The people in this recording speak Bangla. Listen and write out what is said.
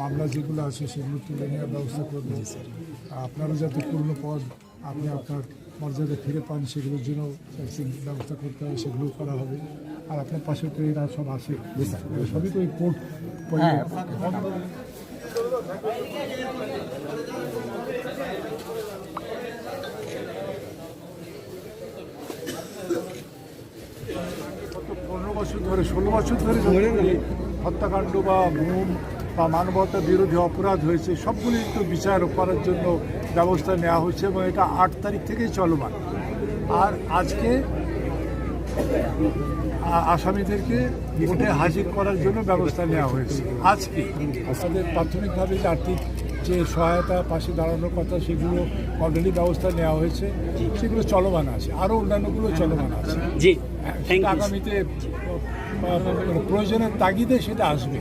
মামলা যেগুলো আছে সেগুলো তুলে নেওয়ার ব্যবস্থা করবেন আপনারা যাতে পূর্ণ পদ আপনি আপনার মর্যাদা ফিরে পান সেগুলোর জন্য ব্যবস্থা করতে হবে সেগুলো করা হবে। আর আপনার পাশে তো এরা সব আছে। সবই তো ওই কোর্ট পনেরো বছর ধরে ষোলো বছর ধরে হত্যাকাণ্ড বা গুম বা মানবতা বিরোধী অপরাধ হয়েছে সবগুলি তো বিচার করার জন্য ব্যবস্থা নেওয়া হয়েছে এবং এটা আট তারিখ থেকেই চলমান। আর আজকে আসামিদেরকে কোর্টে হাজির করার জন্য ব্যবস্থা নেওয়া হয়েছে। আজকে তাদের প্রাথমিকভাবে যে আর্থিক যে সহায়তা পাশে দাঁড়ানোর কথা সেগুলো অলরেডি ব্যবস্থা নেওয়া হয়েছে। সেগুলো চলমান আছে আরও অন্যান্যগুলো চলমান আছে। হ্যাঁ, আগামীতে প্রয়োজনের তাগিদে সেটা আসবে।